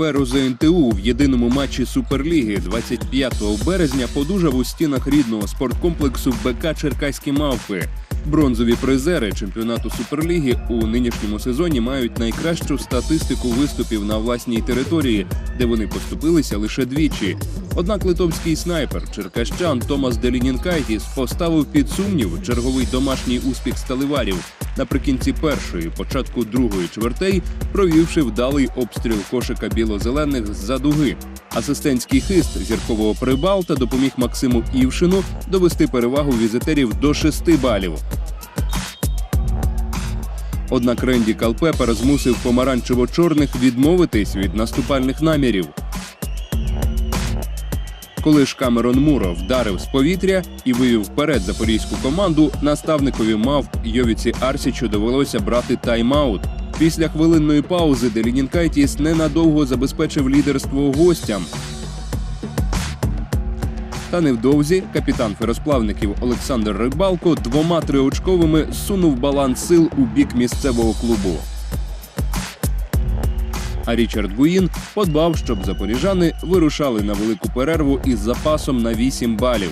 Феру ЗНТУ в єдиному матчі Суперліги 25 березня подужав у стінах рідного спорткомплексу БК Черкаські мавпи. Бронзові призери чемпіонату Суперліги у нинішньому сезоні мають найкращу статистику виступів на власній території, де вони поступилися лише двічі. Однак литовський снайпер черкащан Томас Делінінкайтіс поставив під сумнів черговий домашній успіх сталеварів наприкінці першої, початку другої чвертей, провівши вдалий обстріл кошика біло-зелених з-за дуги. Асистентський хист зіркового прибалта допоміг Максиму Івшину довести перевагу візитерів до 6 балів. Однак Ренді Калпепер змусив помаранчево-чорних відмовитись від наступальних намірів. Коли ж Камерон Муро вдарив з повітря і вивів вперед запорізьку команду, наставникові мав Йовіці Арсічу довелося брати тайм-аут. Після хвилинної паузи Делінінкайтіс ненадовго забезпечив лідерство гостям. Та невдовзі капітан феросплавників Олександр Рибалко двома триочковими сунув баланс сил у бік місцевого клубу. А Річард Гуїн подбав, щоб запоріжани вирушали на велику перерву із запасом на 8 балів.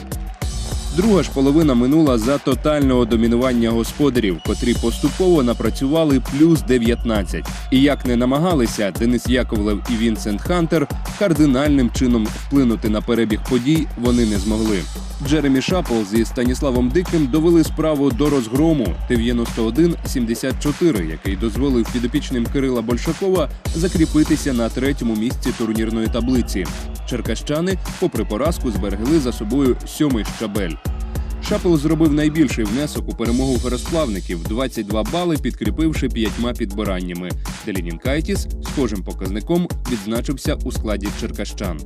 Друга ж половина минула за тотального домінування господарів, котрі поступово напрацювали плюс 19. І як не намагалися Денис Яковлев і Вінсент Хантер кардинальним чином вплинути на перебіг подій вони не змогли. Джеремі Шапл зі Станіславом Диким довели справу до розгрому 91-74, який дозволив підопічним Кирила Большакова закріпитися на третьому місці турнірної таблиці. Черкащани, попри поразку, зберегли за собою сьомий щабель. Шапел зробив найбільший внесок у перемогу феросплавників 22 бали, підкріпивши п'ятьма підбираннями. Делінінкайтіс схожим показником відзначився у складі черкащан.